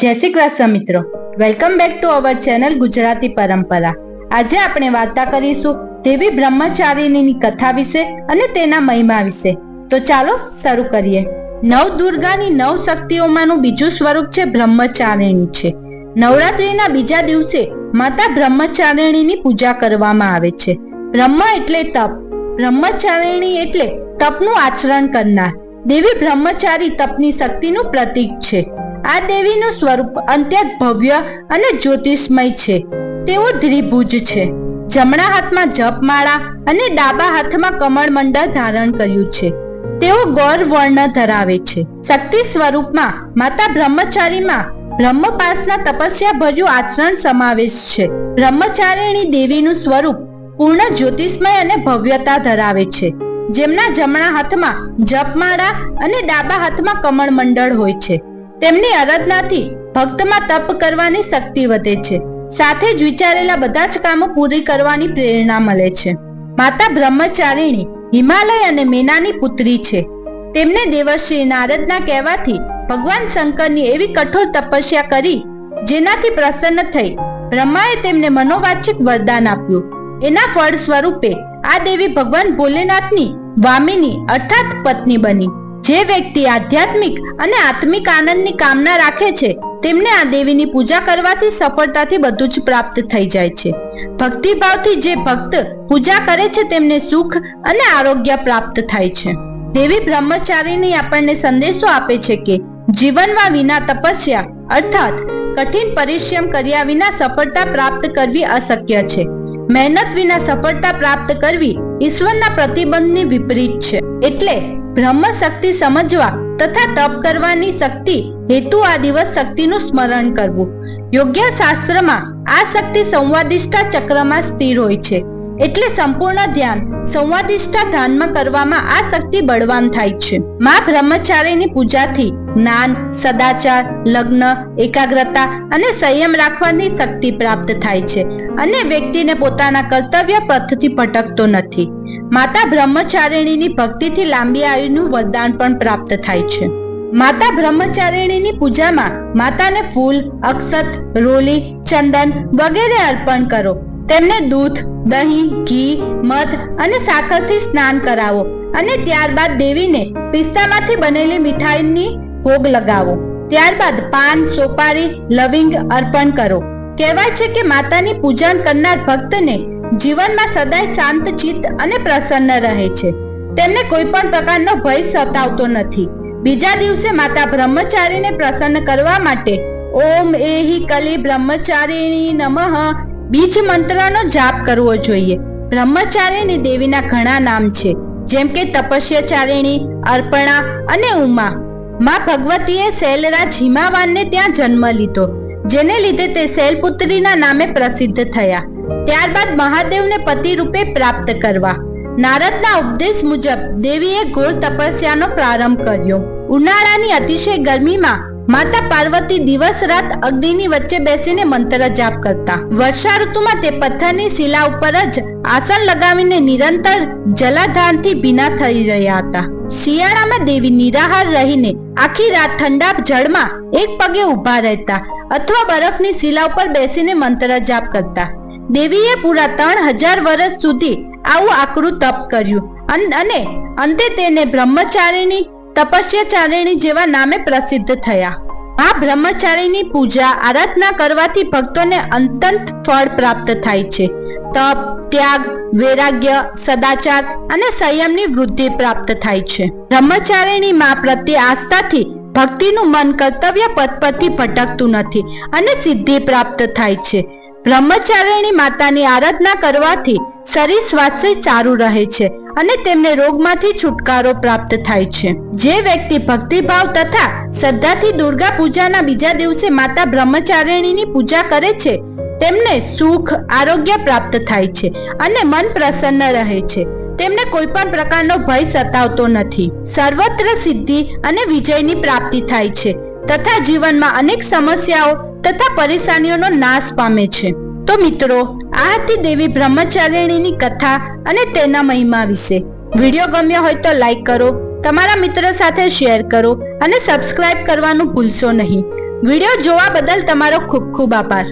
જય શ્રી કૃષ્ણ મિત્રો. Welcome back to our channel Gujarati Parampara. આજે આપણે વાર્તા કરીશું દેવી બ્રહ્મચારીની કથા વિશે અને તેના મહિમા વિશે. તો ચાલો શરૂ કરીએ. નવ દુર્ગાની નવ શક્તિઓમાંનું બીજું સ્વરૂપ છે બ્રહ્મચારિણી છે. નવરાત્રીના બીજા દિવસે માતા બ્રહ્મચારિણીની પૂજા કરવામાં આવે છે. બ્રહ્મ એટલે તપ. બ્રહ્મચારિણી એટલે તપનું આચરણ કરનાર. દેવી બ્રહ્મચારી તપની શક્તિનું પ્રતીક છે. આ દેવીનું સ્વરૂપ અત્યંત ભવ્ય અને જ્યોતિષમય છે. તેઓ ધ્રિભુજ છે. જમણા હાથમાં જપમાળા અને ડાબા હાથમાં કમળમંડળ ધારણ કર્યું છે. તેઓ ગૌર વર્ણ ધરાવે છે. શક્તિ સ્વરૂપમાં માતા બ્રહ્મચારીમાં બ્રહ્મપાસના તપસ્યા ભર્યું આચરણ સમાવેશ છે. બ્રહ્મચારિણી દેવીનું સ્વરૂપ પૂર્ણ જ્યોતિષમય અને ભવ્યતા ધરાવે છે. જેમના જમણા હાથમાં જપમાળા અને ડાબા હાથમાં કમળ મંડળ હોય છે. તેમની આરાધનાથી ભક્તમાં તપ કરવાની શક્તિ વધે છે. સાથે જ વિચારેલા બધા જ કામો પૂરી કરવાની પ્રેરણા મળે છે. માતા બ્રહ્મચારિણી હિમાલય અને મીનાની પુત્રી છે. તેમને દેવશ્રી નારદના કહેવાથી ભગવાન શંકરની એવી કઠોર તપસ્યા કરી, જેનાથી પ્રસન્ન થઈ બ્રહ્માએ તેમને મનોવાચિક વરદાન આપ્યું. એના ફળ સ્વરૂપે આ દેવી ભગવાન ભોલેનાથની વામિની અર્થાત પત્ની બની. જે વ્યક્તિ આધ્યાત્મિક અને આત્મિક આનંદની કામના રાખે છે, તેમને આ દેવીની પૂજા કરવાથી સફળતાથી બધું જ પ્રાપ્ત થઈ જાય છે. ભક્તિભાવથી જે ભક્ત પૂજા કરે છે, તેમને સુખ અને આરોગ્ય પ્રાપ્ત થાય છે. દેવી બ્રહ્મચારીની આપણને સંદેશો આપે છે કે, જીવનમાં વિના તપસ્યા, અર્થાત કઠિન પરિશ્રમ કર્યા વિના સફળતા પ્રાપ્ત કરવી અશક્ય છે. મહેનત વિના સફળતા પ્રાપ્ત કરવી ઈશ્વરના પ્રતિબંધની વિપરીત છે. એટલે બ્રહ્મ શક્તિ સમજવા તથા તપ કરવાની શક્તિ હેતુ આ દિવસ શક્તિનું સ્મરણ કરવું. યોગ્ય શાસ્ત્રમાં આ શક્તિ સંવાદિષ્ઠા ચક્રમાં સ્થિર હોય છે. એટલે સંપૂર્ણ ધ્યાન સંવાદિષ્ઠા ધ્યાનમાં કરવામાં આ શક્તિ બળવાન થાય છે. મા બ્રહ્મચારીની પૂજાથી જ્ઞાન, સદાચાર, લગ્ન, એકાગ્રતા અને સંયમ રાખવાની શક્તિ પ્રાપ્ત થાય છે અને વ્યક્તિને પોતાના કર્તવ્ય પથથી ભટકતો નથી. માતા બ્રહ્મચારિણીની ભક્તિથી લાંબી આયુનું વરદાન પણ પ્રાપ્ત થાય છે. માતા બ્રહ્મચારિણીની પૂજામાં માતાને ફૂલ, અક્ષત, રોલી, ચંદન વગેરે અર્પણ કરો. તેમને દૂધ, દહીં, ઘી, મધ અને સાકરથી સ્નાન કરાવો અને ત્યારબાદ દેવીને પિસ્તામાંથી બનેલી મીઠાઈની ભોગ લગાવો. ત્યારબાદ પાન, સોપારી, લવિંગ અર્પણ કરો. કહેવાય છે કે માતાની પૂજન કરનાર ભક્તને જીવનમાં સદાય શાંત ચિત્ત અને પ્રસન્ન રહે છે. તેમને કોઈ પણ પ્રકારનો ભય સતાવતો નથી. બીજા દિવસે માતા બ્રહ્મચારીને પ્રસન્ન કરવા માટે ઓમ એહી કલી બ્રહ્મચારીની નમઃ બીજ મંત્રનો જાપ કરવો જોઈએ. બ્રહ્મચારીની દેવીના ઘણા નામ છે, જેમ કે તપસ્યાચારિણી, અર્પણા અને ઉમા. માં ભગવતીએ શૈલરાજ હિમાવાનને ત્યાં જન્મ લીધો, જેને લીધે તે શૈલપુત્રીના નામે પ્રસિદ્ધ થયા. ત્યારબાદ મહાદેવને પતિ રૂપે પ્રાપ્ત કરવા. નારદના ઉપદેશ મુજબ દેવીએ ઘોર તપસ્યાનો પ્રારંભ કર્યો. ઉનાળાની અતિશય ગરમીમાં માતા પાર્વતી દિવસ રાત અગ્નિની વચ્ચે બેસીને મંત્ર જાપ કરતા. વર્ષા ઋતુમાં તે પથ્થરની શિલા ઉપર જ આસન લગાવીને નિરંતર જલાધારથી ભીના થઈ રહ્યા હતા. શિયાળામાં દેવી નિરાહાર રહીને આખી રાત ઠંડા જળમાં એક પગે ઊભા રહેતા અથવા બરફની શિલા ઉપર બેસીને મંત્ર જાપ કરતા. દેવીએ પૂરા ત્રણ હજાર વર્ષ સુધી આવું આકરું તપ કર્યું. અને અંતે તેને બ્રહ્મચારીની તપસ્યાચારિણી જેવા નામે પ્રસિદ્ધ થયા. આ બ્રહ્મચારીની પૂજા આરાધના કરવાથી ભક્તોને અંતંત ફળ પ્રાપ્ત થાય છે. તપ, ત્યાગ, વૈરાગ્ય, સદાચાર અને સંયમની વૃદ્ધિ પ્રાપ્ત થાય છે. બ્રહ્મચારીણી માં પ્રત્યે આસ્થાથી ભક્તિનું મન કર્તવ્ય પદ પરથી ભટકતું નથી અને સિદ્ધિ પ્રાપ્ત થાય છે. બ્રહ્મચારિણી માતાની આરાધના કરવાથી શરીર સ્વાસ્થ્ય સારું રહે છે અને તેમને રોગમાંથી છુટકારો પ્રાપ્ત થાય છે. જે વ્યક્તિ ભક્તિભાવ તથા શ્રદ્ધાથી દુર્ગા પૂજાના બીજા દિવસે માતા બ્રહ્મચારિણીની પૂજા કરે છે, તેમને સુખ, આરોગ્ય પ્રાપ્ત થાય છે અને મન પ્રસન્ન રહે છે. તેમને કોઈ પણ પ્રકારનો ભય સતાવતો નથી. સર્વત્ર સિદ્ધિ અને વિજયની પ્રાપ્તિ થાય છે તથા જીવનમાં અનેક સમસ્યાઓ તથા પરેશાનીઓનો નાશ પામે છે. તો મિત્રો, આ હતી દેવી બ્રહ્મચારિણીની કથા અને તેના મહિમા વિશે. વીડિયો ગમ્યો હોય તો લાઈક કરો, તમારા મિત્રો સાથે શેર કરો અને સબસ્ક્રાઇબ કરવાનું ભૂલશો નહીં. વીડિયો જોવા બદલ તમારો ખૂબ ખૂબ આભાર.